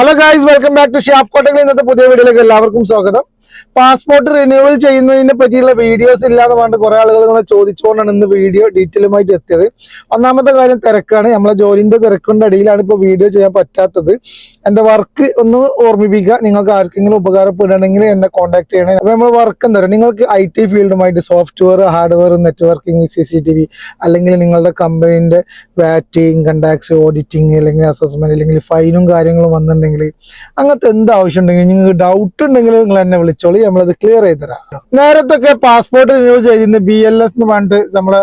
Hello guys welcome back to shop കോട്ടകൾ ഇന്നത്തെ പുതിയ വീഡിയോയിലേക്ക് എല്ലാവർക്കും സ്വാഗതം. പാസ്പോർട്ട് റിന്യൂവൽ ചെയ്യുന്നതിനെ പറ്റിയുള്ള വീഡിയോസ് ഇല്ലാന്ന് പറഞ്ഞിട്ട് കുറെ ആളുകൾ നിങ്ങളെ ചോദിച്ചുകൊണ്ടാണ് ഇന്ന് വീഡിയോ ഡീറ്റെയിലുമായിട്ട് എത്തിയത്. ഒന്നാമത്തെ കാര്യം തിരക്കാണ്. നമ്മളെ ജോലിന്റെ തിരക്കിന്റെ അടിയിലാണ് ഇപ്പോൾ വീഡിയോ ചെയ്യാൻ പറ്റാത്തത്. എന്റെ വർക്ക് ഒന്ന് ഓർമ്മിപ്പിക്കുക. നിങ്ങൾക്ക് ആർക്കെങ്കിലും ഉപകാരപ്പെടുകയാണെങ്കിൽ എന്നെ കോൺടാക്ട് ചെയ്യണേ. അപ്പൊ നമ്മൾ വർക്ക് എന്താ പറയുക? നിങ്ങൾക്ക് I T ഫീൽഡുമായിട്ട് software hardware networking C C T V അല്ലെങ്കിൽ നിങ്ങളുടെ കമ്പനിയുടെ വാറ്റ് ഇൻകം ടാക്സ് അല്ലെങ്കിൽ അസസ്മെന്റ് അല്ലെങ്കിൽ ഫൈനും കാര്യങ്ങളും വന്നിട്ടുണ്ടെങ്കിൽ അങ്ങനത്തെ എന്ത് ആവശ്യം ഉണ്ടെങ്കിലും നിങ്ങൾക്ക് ഡൗട്ട് ഉണ്ടെങ്കിൽ നിങ്ങൾ എന്നെ വിളിച്ചോളി നമ്മളത് ക്ലിയർ ചെയ്ത് തരാം നേരത്തൊക്കെ പാസ്പോർട്ട് റിന്യൂ ചെയ്തിരുന്ന ബി എൽ എസ് എന്ന് പറഞ്ഞിട്ട് നമ്മളെ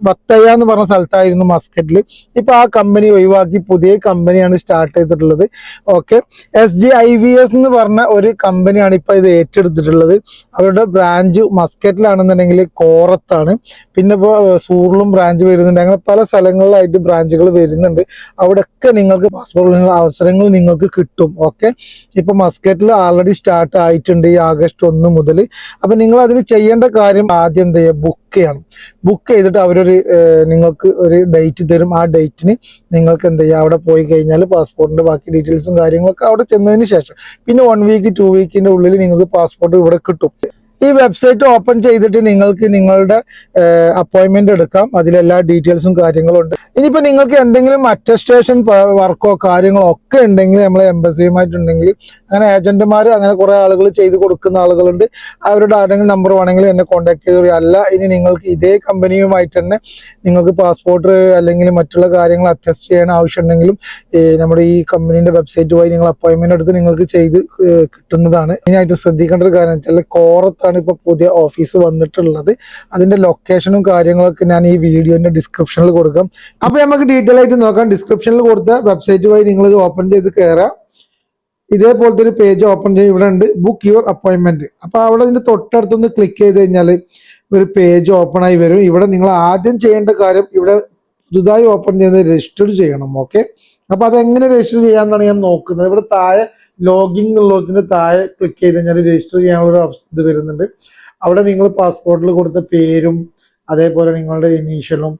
ആ, ബത്തയ്യ എന്ന് പറഞ്ഞ സ്ഥലത്തായിരുന്നു മസ്കറ്റിൽ ഇപ്പൊ ആ കമ്പനി ഒഴിവാക്കി പുതിയ കമ്പനിയാണ് സ്റ്റാർട്ട് ചെയ്തിട്ടുള്ളത്. Okay S G I V S എന്ന് പറഞ്ഞ ഒരു കമ്പനിയാണ് ഇപ്പൊ ഇത് ഏറ്റെടുത്തിട്ടുള്ളത്. അവരുടെ ബ്രാഞ്ച് മസ്കറ്റിലാണെന്നുണ്ടെങ്കിൽ കോറത്താണ്. പിന്നെ ഇപ്പോൾ സൂറിലും ബ്രാഞ്ച് വരുന്നുണ്ട്. അങ്ങനെ പല സ്ഥലങ്ങളിലായിട്ട് ബ്രാഞ്ചുകൾ വരുന്നുണ്ട്. അവിടെയൊക്കെ നിങ്ങൾക്ക് പാസ്പോർട്ട് അവസരങ്ങൾ നിങ്ങൾക്ക് കിട്ടും. ഓക്കെ ഇപ്പൊ മസ്കറ്റിൽ ആൾറെഡി സ്റ്റാർട്ട് ആയിട്ടുണ്ട് ഈ ആഗസ്റ്റ് ഒന്ന് മുതൽ അപ്പൊ നിങ്ങൾ അതിൽ ചെയ്യേണ്ട കാര്യം ആദ്യം എന്ത് ചെയ്യുക? ബുക്ക് ചെയ്യണം. ബുക്ക് ചെയ്തിട്ട് അവരൊരു നിങ്ങൾക്ക് ഒരു ഡേറ്റ് തരും. ആ ഡേറ്റിന് നിങ്ങൾക്ക് എന്ത് ചെയ്യുക അവിടെ പോയി കഴിഞ്ഞാൽ പാസ്പോർട്ടിന്റെ ബാക്കി ഡീറ്റെയിൽസും കാര്യങ്ങളൊക്കെ അവിടെ ചെന്നതിന് ശേഷം. പിന്നെ വൺ വീക്ക് ടു വീക്കിന്റെ ഉള്ളിൽ നിങ്ങൾക്ക് പാസ്പോർട്ട് ഇവിടെ കിട്ടും. ഈ വെബ്സൈറ്റ് ഓപ്പൺ ചെയ്തിട്ട് നിങ്ങൾക്ക് നിങ്ങളുടെ അപ്പോയിൻമെന്റ് എടുക്കാം. അതിലെല്ലാ ഡീറ്റെയിൽസും കാര്യങ്ങളും ഉണ്ട്. ഇനിയിപ്പോൾ നിങ്ങൾക്ക് എന്തെങ്കിലും അറ്റസ്റ്റേഷൻ വർക്കോ കാര്യങ്ങളോ ഒക്കെ ഉണ്ടെങ്കിൽ നമ്മളെ എംബസിയുമായിട്ടുണ്ടെങ്കിൽ അങ്ങനെ ഏജന്റുമാർ അങ്ങനെ കുറെ ആളുകൾ ചെയ്ത് കൊടുക്കുന്ന ആളുകളുണ്ട്. അവരുടെ ആരെങ്കിലും നമ്പർ വേണമെങ്കിൽ എന്നെ കോൺടാക്ട് ചെയ്ത്. അല്ല ഇനി നിങ്ങൾക്ക് ഇതേ കമ്പനിയുമായിട്ട് തന്നെ നിങ്ങൾക്ക് പാസ്പോർട്ട് അല്ലെങ്കിൽ മറ്റുള്ള കാര്യങ്ങൾ അറ്റസ്റ്റ് ചെയ്യാൻ ആവശ്യമുണ്ടെങ്കിലും നമ്മുടെ ഈ കമ്പനിയുടെ വെബ്സൈറ്റ് വഴി നിങ്ങൾ അപ്പോയിൻമെന്റ് എടുത്ത് നിങ്ങൾക്ക് ചെയ്ത് കിട്ടുന്നതാണ്. ഇതിനായിട്ട് ശ്രദ്ധിക്കേണ്ട ഒരു കാര്യം വെച്ചാൽ കോറത്താണ് ഇപ്പോൾ പുതിയ ഓഫീസ് വന്നിട്ടുള്ളത്. അതിന്റെ ലൊക്കേഷനും കാര്യങ്ങളൊക്കെ ഞാൻ ഈ വീഡിയോന്റെ ഡിസ്ക്രിപ്ഷനിൽ കൊടുക്കാം. അപ്പോൾ നമുക്ക് ഡീറ്റെയിൽ ആയിട്ട് നോക്കാം. ഡിസ്ക്രിപ്ഷനിൽ കൊടുത്ത വെബ്സൈറ്റ് വഴി നിങ്ങൾ ഓപ്പൺ ചെയ്ത് കയറാം ഇതേപോലത്തെ ഒരു പേജ് ഓപ്പൺ ചെയ്ത് ഇവിടെ ഉണ്ട് ബുക്ക് യുവർ അപ്പോയിൻമെന്റ് അപ്പോൾ അവിടെ ഇതിന്റെ തൊട്ടടുത്തൊന്ന് ക്ലിക്ക് ചെയ്ത് കഴിഞ്ഞാൽ ഒരു പേജ് ഓപ്പൺ ആയി വരും. ഇവിടെ നിങ്ങൾ ആദ്യം ചെയ്യേണ്ട കാര്യം ഇവിടെ പുതുതായി ഓപ്പൺ ചെയ്യുന്നത് രജിസ്റ്റർ ചെയ്യണം ഓക്കെ അപ്പോൾ അതെങ്ങനെ രജിസ്റ്റർ ചെയ്യാമെന്നാണ് ഞാൻ നോക്കുന്നത്. ഇവിടെ താഴെ ലോഗിൻ ഉള്ളതിന്റെ താഴെ ക്ലിക്ക് ചെയ്ത് കഴിഞ്ഞാൽ രജിസ്റ്റർ ചെയ്യാനുള്ള ഒരു ഇത് വരുന്നുണ്ട്. അവിടെ നിങ്ങൾ പാസ്പോർട്ടിൽ കൊടുത്ത പേരും അതേപോലെ നിങ്ങളുടെ ഇനീഷ്യലും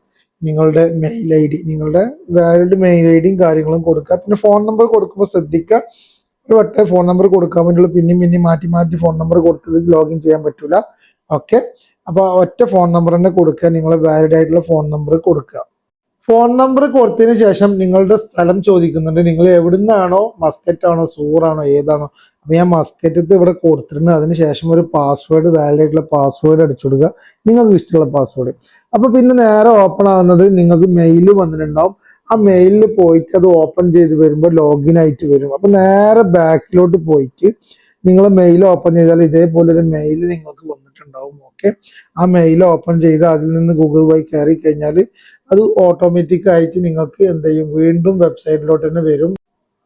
നിങ്ങളുടെ മെയിൽ ഐ ഡി നിങ്ങളുടെ വാലിഡ് മെയിൽ ഐ ഡിയും കാര്യങ്ങളും കൊടുക്കുക. പിന്നെ ഫോൺ നമ്പർ കൊടുക്കുമ്പോൾ ശ്രദ്ധിക്കുക. ഒരു വട്ടേ ഫോൺ നമ്പർ കൊടുക്കാൻ വേണ്ടി പിന്നെയും പിന്നെയും മാറ്റി മാറ്റി ഫോൺ നമ്പർ കൊടുത്തത് ലോഗിൻ ചെയ്യാൻ പറ്റൂല. ഓക്കെ അപ്പോൾ ഒറ്റ ഫോൺ നമ്പർ തന്നെ കൊടുക്കുക. നിങ്ങൾ വാലിഡ് ആയിട്ടുള്ള ഫോൺ നമ്പർ കൊടുക്കുക. ഫോൺ നമ്പർ കൊടുത്തതിന് ശേഷം നിങ്ങളുടെ സ്ഥലം ചോദിക്കുന്നുണ്ട്. നിങ്ങൾ എവിടുന്നാണോ മസ്കറ്റ് ആണോ സൂറാണോ ഏതാണോ അപ്പൊ ഞാൻ മസ്കറ്റത്ത് ഇവിടെ കൊടുത്തിട്ടുണ്ട്. അതിന് ശേഷം ഒരു പാസ്വേഡ് വാലിഡ് ആയിട്ടുള്ള പാസ്വേഡ് അടിച്ചു കൊടുക്കുക. നിങ്ങൾക്ക് ഇഷ്ടമുള്ള പാസ്വേഡ് അപ്പൊ പിന്നെ നേരെ ഓപ്പൺ ആവുന്നത് നിങ്ങൾക്ക് മെയിൽ വന്നിട്ടുണ്ടാവും. ആ മെയിലിൽ പോയിട്ട് അത് ഓപ്പൺ ചെയ്ത് വരുമ്പോൾ ലോഗിൻ ആയിട്ട് വരും. അപ്പൊ നേരെ ബാക്കിലോട്ട് പോയിട്ട് നിങ്ങൾ മെയിൽ ഓപ്പൺ ചെയ്താൽ ഇതേപോലെ ഒരു മെയിൽ നിങ്ങൾക്ക് വന്നിട്ടുണ്ടാവും. ഓക്കെ ആ മെയിൽ ഓപ്പൺ ചെയ്ത് അതിൽ നിന്ന് ഗൂഗിൾ വൈ കയറി കഴിഞ്ഞാൽ അത് ഓട്ടോമാറ്റിക് ആയിട്ട് നിങ്ങൾക്ക് എന്ത് ചെയ്യും? വീണ്ടും വെബ്സൈറ്റിലോട്ട് തന്നെ വരും.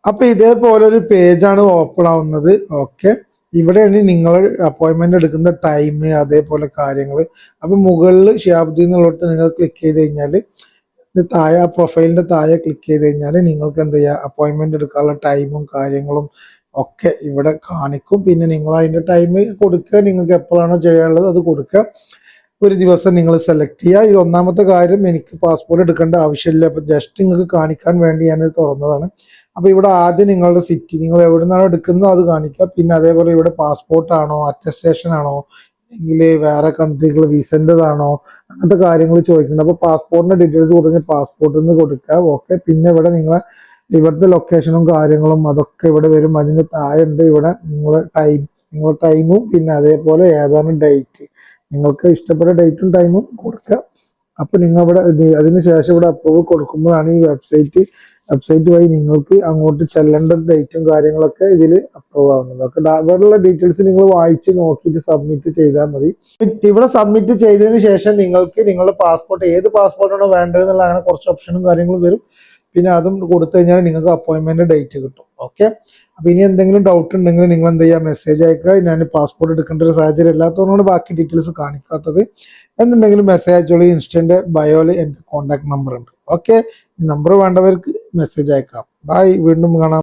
അപ്പൊ ഇതേപോലെ ഒരു പേജാണ് ഓപ്പൺ ആവുന്നത്. ഓക്കെ ഇവിടെയാണ് നിങ്ങൾ അപ്പോയിന്റ്മെന്റ് എടുക്കുന്ന ടൈം അതേപോലെ കാര്യങ്ങൾ അപ്പൊ മുകളിൽ ഷിയാബുദ്ദീൻ എന്നുള്ളിടത്ത് നിങ്ങൾ ക്ലിക്ക് ചെയ്ത് കഴിഞ്ഞാൽ താഴെ ആ പ്രൊഫൈലിന്റെ താഴെ ക്ലിക്ക് ചെയ്ത് കഴിഞ്ഞാൽ നിങ്ങൾക്ക് എന്ത് ചെയ്യാം? അപ്പോയിന്റ്മെന്റ് എടുക്കാനുള്ള ടൈമും കാര്യങ്ങളും ഒക്കെ ഇവിടെ കാണിക്കും. പിന്നെ നിങ്ങൾ അതിന്റെ ടൈം കൊടുക്കുക. നിങ്ങൾക്ക് എപ്പോഴാണോ ചെയ്യാനുള്ളത് അത് കൊടുക്കുക. ഒരു ദിവസം നിങ്ങൾ സെലക്ട് ചെയ്യുക. ഈ ഒന്നാമത്തെ കാര്യം എനിക്ക് പാസ്പോർട്ട് എടുക്കേണ്ട ആവശ്യമില്ല. അപ്പൊ ജസ്റ്റ് നിങ്ങൾക്ക് കാണിക്കാൻ വേണ്ടി ഞാൻ തുറന്നതാണ്. അപ്പോൾ ഇവിടെ ആദ്യം നിങ്ങളുടെ സിറ്റി നിങ്ങൾ എവിടെ നിന്നാണോ എടുക്കുന്നത് അത് കാണിക്കുക. പിന്നെ അതേപോലെ ഇവിടെ പാസ്പോർട്ട് ആണോ അറ്റസ്റ്റേഷൻ ആണോ അല്ലെങ്കിൽ വേറെ കൺട്രികൾ വിസന്റെതാണോ അങ്ങനത്തെ കാര്യങ്ങൾ ചോദിക്കുന്നുണ്ട്. അപ്പോൾ പാസ്പോർട്ടിന്റെ ഡീറ്റെയിൽസ് കൊടുത്ത് പാസ്പോർട്ടിൽ നിന്ന് കൊടുക്കുക. ഓക്കെ പിന്നെ ഇവിടെ നിങ്ങളെ ഇവിടുത്തെ ലൊക്കേഷനും കാര്യങ്ങളും അതൊക്കെ ഇവിടെ വരും. അതിന്റെ താഴെ ഉണ്ട് ഇവിടെ നിങ്ങളുടെ ടൈം നിങ്ങളുടെ ടൈമും പിന്നെ അതേപോലെ ഏതാണ് ഡേറ്റ് നിങ്ങൾക്ക് ഇഷ്ടപ്പെട്ട ഡേറ്റും ടൈമും കൊടുക്കുക. അപ്പോൾ നിങ്ങൾ ഇവിടെ അതിന് ശേഷം ഇവിടെ അപ്രൂവ് കൊടുക്കുമ്പോഴാണ് ഈ വെബ്സൈറ്റ് വെബ്സൈറ്റ് വഴി നിങ്ങൾക്ക് അങ്ങോട്ട് ചെല്ലേണ്ട ഡേറ്റും കാര്യങ്ങളൊക്കെ ഇതിൽ അപ്രൂവ് ആവുന്നത്. ഒക്കെ ഇവിടെയുള്ള ഡീറ്റെയിൽസ് നിങ്ങൾ വായിച്ച് നോക്കിയിട്ട് സബ്മിറ്റ് ചെയ്താൽ മതി. ഇവിടെ സബ്മിറ്റ് ചെയ്തതിന് ശേഷം നിങ്ങൾക്ക് നിങ്ങളുടെ പാസ്പോർട്ട് ഏത് പാസ്പോർട്ടാണോ വേണ്ടതെന്നുള്ള അങ്ങനെ കുറച്ച് ഓപ്ഷനും കാര്യങ്ങളും വരും. പിന്നെ അതും കൊടുത്തു കഴിഞ്ഞാൽ നിങ്ങൾക്ക് അപ്പോയിന്റ്മെന്റ് ഡേറ്റ് കിട്ടും. ഓക്കെ അപ്പൊ ഇനി എന്തെങ്കിലും ഡൗട്ട് ഉണ്ടെങ്കിൽ നിങ്ങൾ എന്ത് ചെയ്യുക മെസ്സേജ് അയക്കുക. ഞാൻ പാസ്പോർട്ട് എടുക്കേണ്ട ഒരു സാഹചര്യം ഇല്ലാത്തതുകൊണ്ട് ബാക്കി ഡീറ്റെയിൽസ് കാണിക്കാത്തത്. എന്നുണ്ടെങ്കിലും മെസ്സേജ് അയച്ചോളൂ. ഇൻസ്റ്റന്റ് ബയോയിൽ എന്റെ കോൺടാക്ട് നമ്പർ ഉണ്ട്. ഓക്കെ നമ്പർ വേണ്ടവർക്ക് മെസ്സേജ് അയക്കാം. ബൈ വീണ്ടും കാണാം.